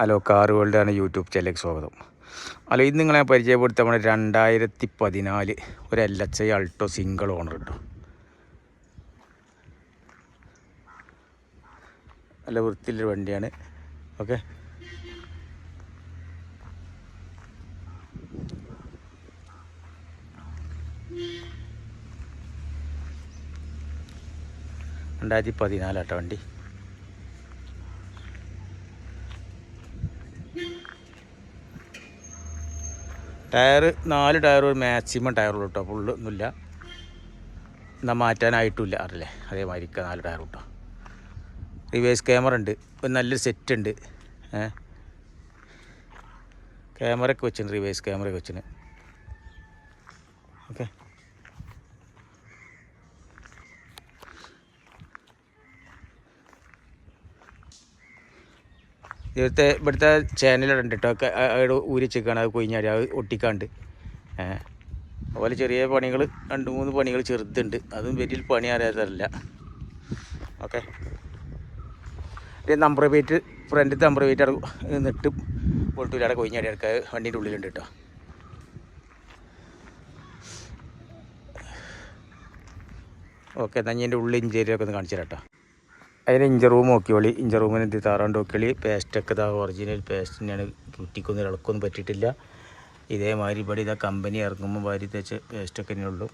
Hello car world ആണ് YouTube ചാനലിലേക്ക് സ്വാഗതം. ഹലോ ഇത് നിങ്ങളെ പരിചയപ്പെടുത്താൻ നമ്മുടെ രണ്ടായിരത്തി പതിനാല് ഒരു L H I Alto single owner കിട്ടും നല്ല വൃത്തിയിലൊരു വണ്ടിയാണ്. ഓക്കെ. രണ്ടായിരത്തി പതിനാലാട്ടോ വണ്ടി. ടയർ നാല് ടയർ ഒരു മാക്സിമം ടയറുള്ളൂ കേട്ടോ ഫുള്ള് ഒന്നുമില്ല. എന്നാൽ മാറ്റാനായിട്ടില്ല അറിയില്ലേ? അതേമാതിരിക്ക നാല് ടയർ കേട്ടോ റിവേഴ്സ് ക്യാമറ ഉണ്ട്. ഒരു നല്ലൊരു സെറ്റ് ഉണ്ട്. ഏ? ക്യാമറയൊക്കെ വെച്ചിട്ടുണ്ട് റിവേഴ്സ് ക്യാമറയൊക്കെ വെച്ചിട്ടുണ്ട് ഓക്കെ? ഇവിടുത്തെ ഇവിടുത്തെ ചാനലുണ്ട് കേട്ടോ അവിടെ ചിക്കാണ് അത് കൊയിഞ്ഞാടി അത് ഒട്ടിക്കാണ്ട്. അതുപോലെ ചെറിയ പണികൾ രണ്ട് മൂന്ന് പണികൾ ചെറുതുണ്ട്. അതും വലിയ പണി അറിയാത്തതല്ല. ഓക്കെ. നമ്പർ വെയിറ്റ് ഫ്രണ്ടിലത്തെ നമ്പർ വെയിറ്റ് അവിടെ നിട്ട് പൊട്ടൂലാടെ കൊയിഞ്ഞാടി അടുക്ക. വണ്ടീന്റെ ഉള്ളിലുണ്ട് കേട്ടോ ഓക്കെ എന്നാൽ ഞാൻ എന്റെ ഉള്ളിൽ ഇഞ്ചേരിയൊക്കെ ഒന്ന് കാണിച്ചു തരാം കേട്ടോ അതിന് ഇഞ്ച റൂം നോക്കിയോളി ഇഞ്ച റൂമിന് എന്ത് താറാണ്ട് നോക്കിയോളി പേസ്റ്റൊക്കെ ഇതാ ഒറിജിനൽ പേസ്റ്റ് തന്നെയാണ്. കുട്ടിക്കൊന്നും ഇളക്കൊന്നും പറ്റിയിട്ടില്ല. ഇതേമാതിരി ഇവിടെ ഇതാ കമ്പനി ഇറങ്ങുമ്പോൾ വാരി തേച്ച് പേസ്റ്റൊക്കെ തന്നെ ഉള്ളൂ.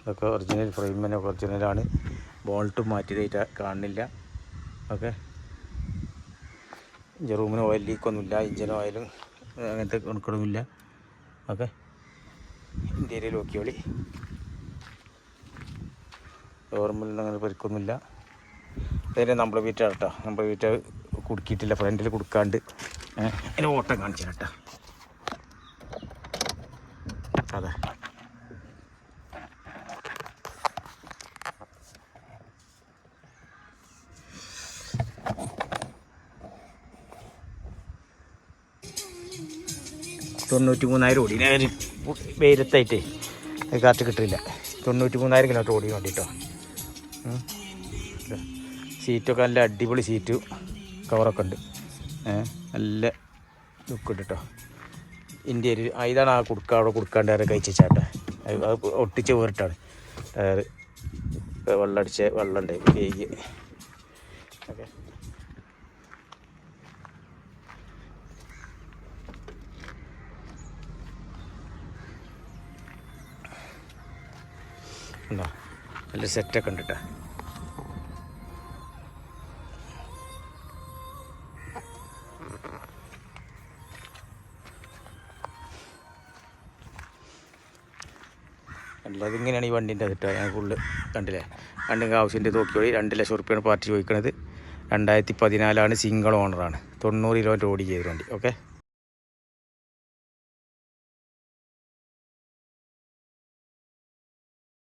ഇതൊക്കെ ഒറിജിനൽ ഫ്രെയിം തന്നെ ഒറിജിനലാണ് ബോൾട്ടും മാറ്റിയതായിട്ട് കാണുന്നില്ല. ഓക്കെ. ഇഞ്ച റൂമിന് ഓയിൽ ലീക്കൊന്നുമില്ല ഇഞ്ചിന് ഓയിലും അങ്ങനത്തെ കണക്കൊന്നുമില്ല ഓക്കെ. ഇന്ത്യയിൽ നോക്കിയോളി ഓർമ്മയിൽ അങ്ങനെ പരിക്കൊന്നുമില്ല ഇതിന് നമ്മൾ വീറ്റ് കേട്ടോ നമ്മൾ വീറ്റ് കുടുക്കിയിട്ടില്ല. ഫ്രണ്ടിൽ കൊടുക്കാണ്ട്. അതിന് ഓട്ടം കാണിച്ചു കേട്ടോ. അതെ. തൊണ്ണൂറ്റി മൂന്നായിരം ഓടി ഞാൻ വെയിലത്തായിട്ടേ കാറ്റ് കിട്ടില്ല തൊണ്ണൂറ്റി മൂന്നായിരം കിലോമീറ്റർ ഓടി വേണ്ടിട്ടോ. സീറ്റൊക്കെ നല്ല അടിപൊളി സീറ്റ്. കവറൊക്കെ ഉണ്ട്. നല്ല ലുക്ക് ഉണ്ട് കേട്ടോ ഇന്ത്യയിൽ ഇതാണ് ആ കുടുക്ക അവിടെ കുടുക്കാണ്ട് കഴിച്ച കഴിച്ചാട്ടെ അത് ഒട്ടിച്ച് വേറിട്ടാണ്. ടയർ വെള്ളം അടിച്ച കേക്ക് ഓക്കെ. ഉണ്ടോ? നല്ല സെറ്റൊക്കെ ഉണ്ട് കേട്ടോ അല്ലാതെ ഇങ്ങനെയാണ് ഈ വണ്ടിന്റെ അതിട്ടോ ഞാൻ ഫുള്ള് കണ്ടില്ലേ? രണ്ടിന്റെ ആവശ്യത്തിന്റെ നോക്കിയോളി രണ്ട് ലക്ഷം റുപ്യാണ് പാർട്ടി ചോദിക്കുന്നത് രണ്ടായിരത്തി പതിനാലാണ് സിംഗിൾ ഓണറാണ് തൊണ്ണൂറ് കിലോമീറ്റർ ഓടി ചെയ്ത വണ്ടി. ഓക്കെ